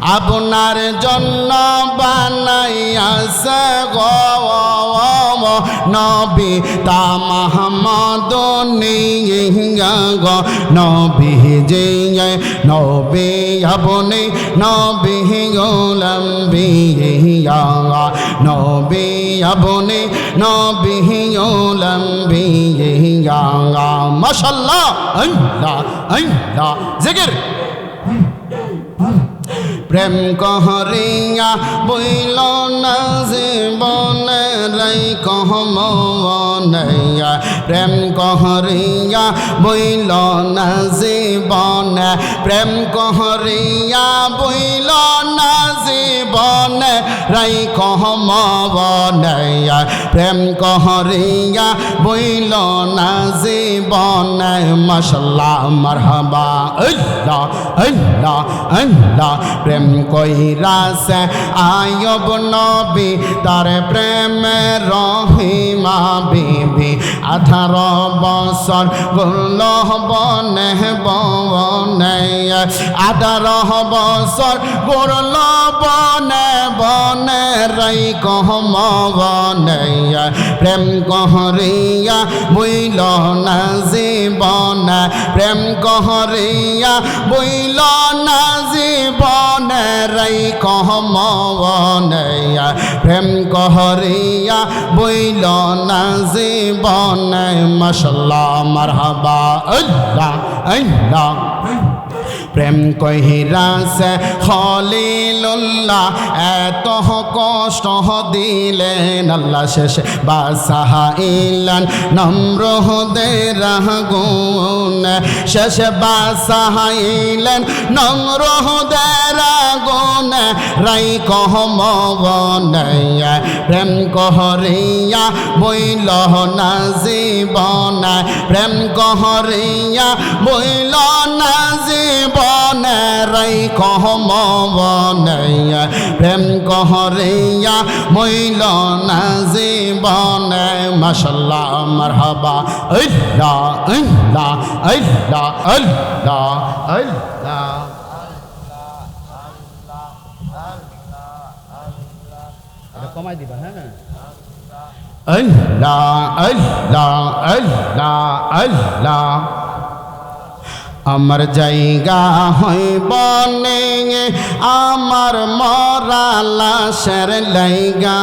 আপনার জন্য বানাইয়াছে গো, নবী তা মাহমদ গো, নবী যে নবী আপনি, নবী লম্বিয়া নবী আপনি, নবী লম্বিয়া মাশাল্লাহ জিকির। প্রেম কহরিয়া বইল না জীবন রাই কহমনয়া প্রেম কহরিয়া বইল না জীবন প্রেম কহরিয়া বইল না জীবন রাই কহমনয়া প্রেম কহরিয়া বইল না জীবন মশলা মারহাবা। আল্লাহ আল্লাহ আল্লাহ প্রেম কইরাছে আয়ব নবী, তার প্রেম রহিমা বিবি। আঠার বছর গুল বনে বনে, আঠার বছর গুল বনে বনে রই কহম বনে প্রেম কহরিয়া বইল না জীবন প্রেম কহরিয়া বইল না জীবন রই কহ মনয়া প্রেম কহরিয়া বইল না জীবন মশলা মারহাবা, আল্লাহ আল্লাহ। প্রেম কহিরাসে খলিলুল্লাহ, এত কষ্ট দিলেন আল্লাহ শেষে। বাসাহা ইলান নম্র হুদের গুণ শেষে বাসাহা ইলেন নম্র হুদের গুণ রাই কহম প্রেম কহরিয়া বইল না জীবন। প্রেম কহরিয়া বইল না রাই কহম প্রেম কহরিয়া বইল না জীবন। মশাল্লাহ, মারহাবা। আল্লাহ আল্লাহ আল্লাহ আল্লাহ আল্লাহ কমাই দিবা হ্যাঁ। আল্লাহ আল্লাহ আল্লাহ আল্লাহ। আমার জায়গা হইব নে আমার মরা লাশের লাইগা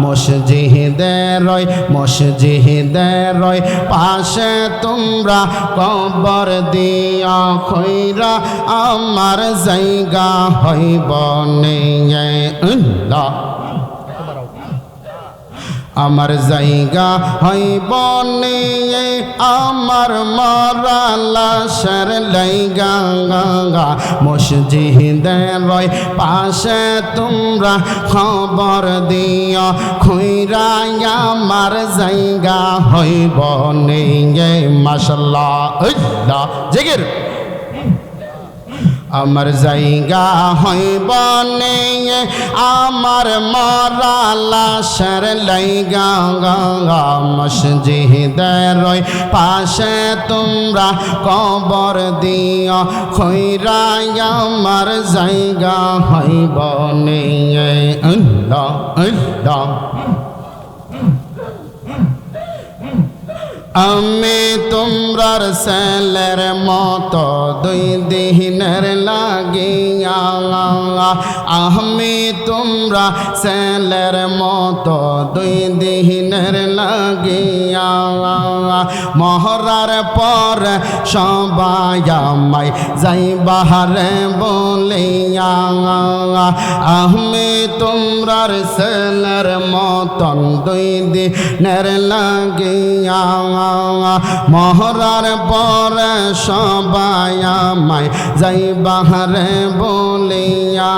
মসজিদে রয় মসজিদে রয়, পাশে তোমরা কবর দিয়া খৈরা আমার জায়গা হইব নে আল্লাহ আমার জায়গা হইব নিয়ে আমার মরা লাশের লাইগা মসজিদে রয় পাশে তোমরা খবর দিও খুইরাই আমার জায়গা হইব নিয়ে মাসাল্লাহ জিগির আমার জায়গা হইব আমার মরা লাশের লাইগা মসজিদের পাশে তোমরা কবর দিও। খৈরাই আমার জায়গা হইব নে আল্লাহ আল্লাহ আমি তোমরার সেলের মতো দুই দিনের লাগিয়া আমি তোমরা সেলের মতো দুই দিনের লাগিয়া মহরার পর সবাই আমায় যাই বাহারে বলিয়া আমি তোমরার সেলের মতন দুই দিনের লাগিয়া মহরার পর সবাই আমায় যাই বাহারে বলিয়া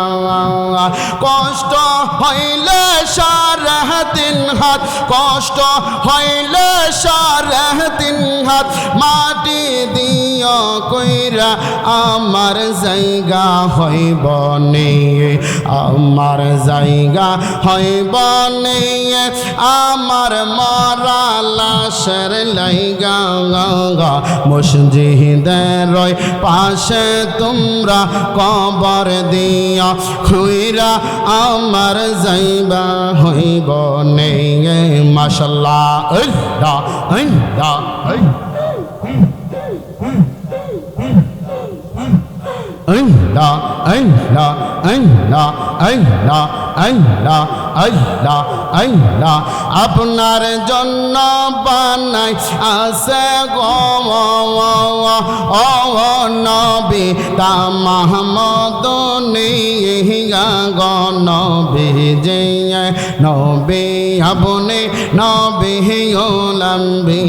কষ্ট হইলে সারে তিন হাত, কষ্ট হইলে সারে তিন হাত, মাটি দিও কইরা আমার জায়গা হইব নে আমার জায়গা হইব নে আমার মরা লাশের লাইগা মসজিদের পাশে তোমরা কবর দিয়া খুইরা আমার যাইবা হইব নেই মাসাল্লাহ Allah, Allah, Allah, Allah, Allah, Allah, Allah. আপনার জন্য বানাই আছে গো ও নবী। তা মাহমদ নিহিয়া গো নবী যে নবী। আপনি নবী ওলাম্বি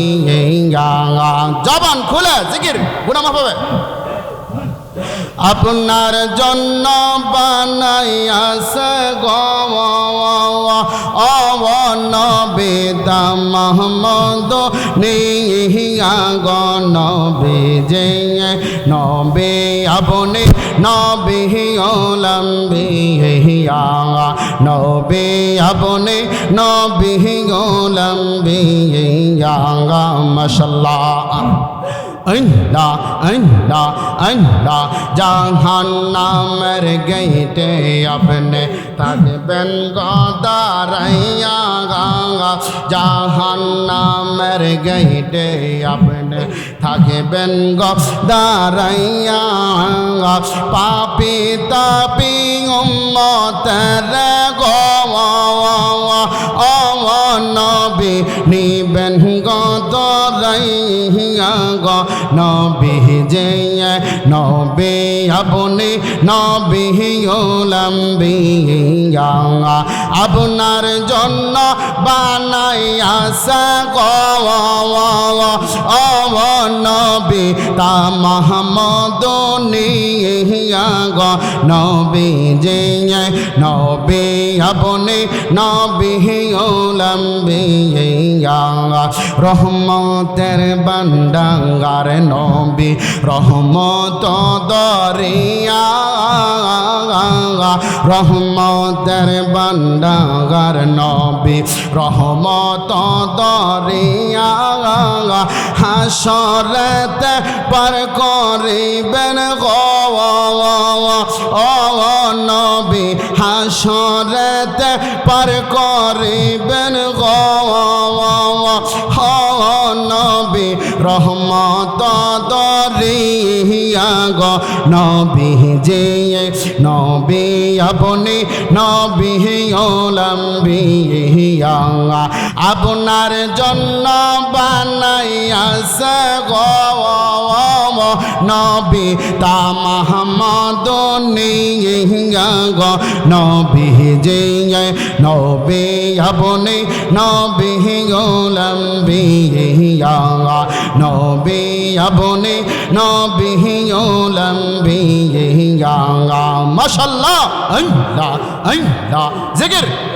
জবান খুলে জিকির গুণা মাফাবে আপনার জন্য বানাইয়াছে গনবেদা মোহাম্মদ নিহিয়া গনবে যে, নবে আপনি নবে লম্বি হিয়া নবে আপনি নবে লম্বি হিয়া মশলা আল্লাহ আল্লাহ আল্লাহ জাহান নামের গেটে আপনি থাকবেন গদারাইয়া গাঙ্গা জাহান নামের গেটে আপনি থাকবেন গদারাইয়া পাপি তাপি উম্মতের গো নবী নিবেন নবী জয় নবী আপনি নবী লম্বি আপনার জন্য বানাইয়াছে গো নবী, তা মাহমদ নিয়া গ। নবী যে নবী আপনি, নবী লম্বি রহমতের বান্ডাঙ্গার নবী, রহমত দরিয়া রহমতের বান্ডাঙ্গার নবী রহমত দরিয়া হাসরতে পার করিবেন গো নবী হাসরতে পার করিবেন গ। নবী যে নবী আপনি নবী লম্বিয়া আপনার জন্য বানাইয়াছে গো। নবী তা মাহমদ নিয়া গ। নবী যে নবী আপনি, নবী লম্বিয়া নবী আপনি, নবী লম্বিয়া মাশাল্লাহ, আল্লাহ আল্লাহ। জিকির।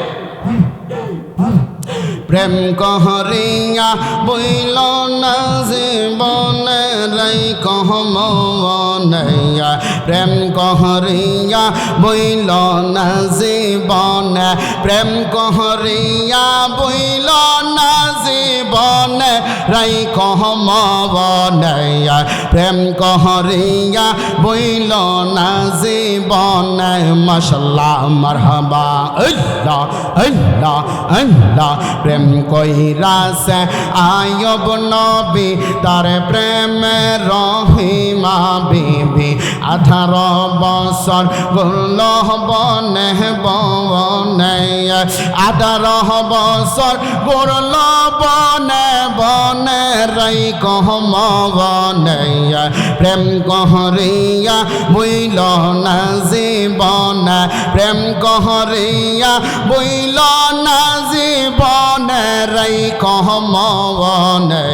প্রেম কহরিয়া বইল না জীবনে রাই কহমনয়া প্রেম কহরিয়া বইল না জীবনে প্রেম কহরিয়া বইল না জীবনে রাই কহমনয়া প্রেম কহরিয়া বইল না জীবনে মশলা মারহাবা। আল্লাহ আল্লাহ আল্লাহ। প্রেম কইরাছে আয়ব নবী, তার প্রেমে রহিমা বিবি। আঠারো বছর গুল বনে বনে আঠারো বছর গুরল বনে বনে রই কহম বনে প্রেম কহরিয়া বুইল না জীবন প্রেম কহরিয়া বইল না জীবন রই কহ বনে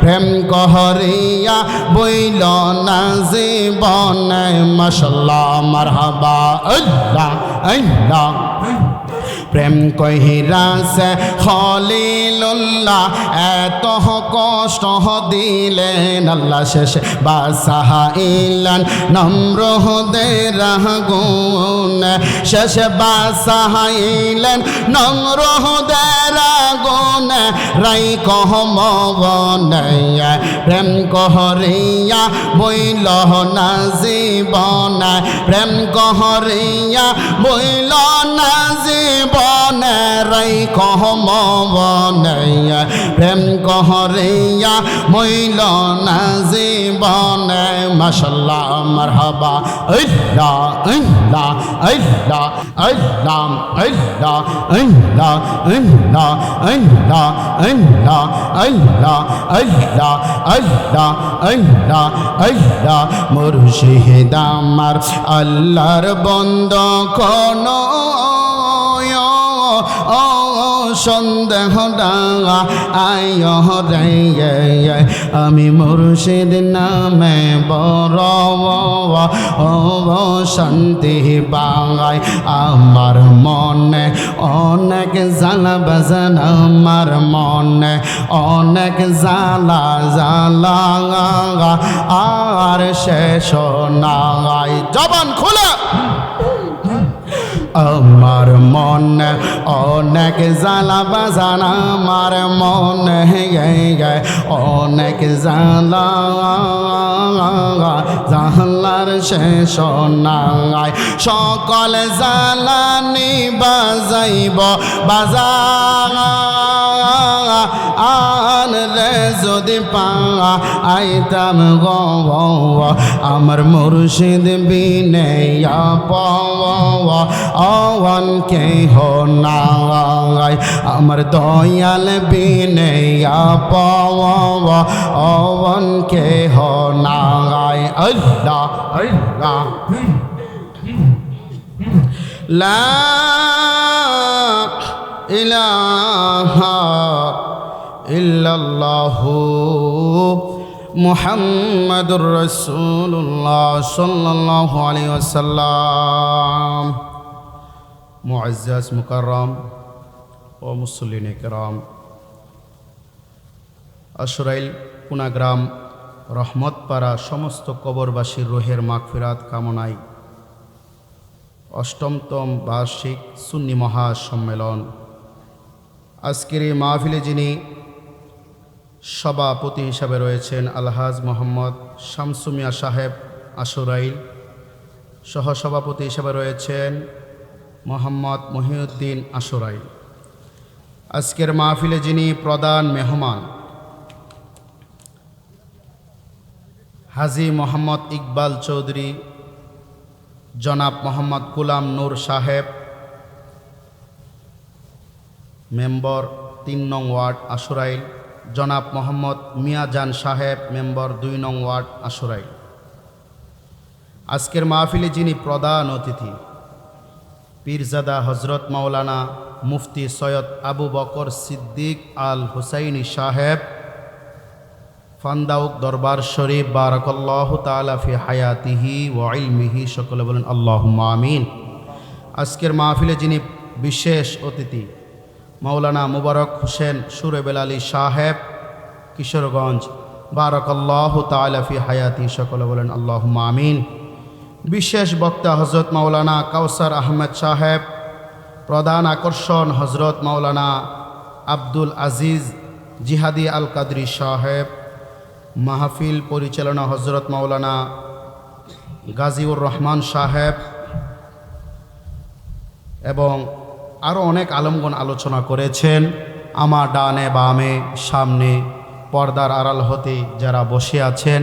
প্রেম কহরিয়া বইল না জীবন মশলা মারহাবা, আল্লাহ আল্লাহ। প্রেম কহিরাসে খলিলুল্লাহ, এত কষ্ট দিলেন আল্লাহ শেষে। বাসাহা ইলান নম্র হুদের গুণ শেষে বাসাহা ইলেন নম্র হুদের গুণ রাই কহ মগন, প্রেম কহরিয়া বইল না জীবন। প্রেম কহরিয়া বইল না জীবন। রাই কহ মগন প্রেম কহরিয়া বইল না জীবন মাশাল্লাহ মারহাবা আল্লাহ আল্লাহ আল্লাহ আল্লাহ আল্লাহ আল্লাহ আল্লাহ আল্লাহ আল্লাহ আল্লাহ আল্লাহ আল্লাহ আল্লাহ আল্লাহ মুর্শিদ আমার আল্লাহর বন্ধ কোন সন্দেহ আয় রে আমি মুর্শিদ নামে বড় ও শান্তি বাঙাই। আমার মনে অনেক জ্বালা বাজান, আমার মনে অনেক জ্বালা জ্বালা আর শেষ নাগাই জবান খোলা। আমার মন অনেক জ্বালা বাজান আমার মন অনেক জ্বালা জানলার শেষ নাই। সকল জ্বালানি বাজাইব বাজার আন রে যদি পা আইতাম গো আমার মুর্শিদ বিনে পাওয়ান কে হো নাই। আমার দয়াল বিনে অবন কে হো নাই। আল্লাহ আল্লাহ। লা ইলাহা ইল্লাল্লাহু মুহাম্মাদুর রাসূলুল্লাহ সাল্লাল্লাহু আলাইহি ওয়াসাল্লাম মুআজ্জাজ মুকাররম ও মুসল্লিন کرام আশুরাইল কুনাগ্রাম রহমতপাড়া সমস্ত কবরবাসীর রোহের মাগফিরাত কামনায় অষ্টমতম বার্ষিক সুন্নি মহাসম্মেলন আজকের এই মাহফিলে যিনি সভাপতি হিসাবে রয়েছেন আলহাজ মোহাম্মদ শামসুমিয়া সাহেব আশুরাইল, সহসভাপতি হিসাবে রয়েছেন মোহাম্মদ মহিউদ্দিন আশুরাইল। আজকের মাহফিলে যিনি প্রধান মেহমান, হাজি মোহাম্মদ ইকবাল চৌধুরী, জনাব মোহাম্মদ গুলাম নূর সাহেব মেম্বর তিন নং ওয়ার্ড আশুরাইল জনাব মোহাম্মদ মিয়াজান সাহেব মেম্বর দুই নং ওয়ার্ড আশুরাইল আজকের মাহফিলে যিনি প্রধান অতিথি, পীরজাদা হজরত মাওলানা মুফতি সৈয়দ আবু বকর সিদ্দিক আল হুসাইনি সাহেব, ফান্দাউক দরবার শরীফ বারাকল্লাহ তালাফি হায়াতিহি ওয়াইলমিহি সকলে বলেন আল্লাহ আমিন। আজকের মাহফিলে যিনি বিশেষ অতিথি মাওলানা মুবারক হোসেন সুরেবেল আলী সাহেব, কিশোরগঞ্জ। বারাকল্লাহ তালাফি হায়াতি, সকলে বলেন আল্লাহ আমিন। বিশেষ বক্তা হজরত মাওলানা কাউসার আহমেদ সাহেব, প্রধান আকর্ষণ হজরত মাওলানা আব্দুল আজিজ জিহাদি আল কাদরি সাহেব, মাহফিল পরিচালনা হজরত মাওলানা গাজীউর রহমান সাহেব এবং আরও অনেক আলমগণ আলোচনা করেছেন। আমার ডানে বামে, সামনে পর্দার আড়াল হতে যারা বসে আছেন,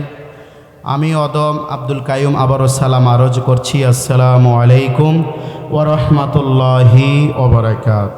আমি অদম আব্দুল কায়ুম আবারও সালাম আরজ করছি। আসসালামু আলাইকুম ওরহমতুল্লাহি ওবরাকাত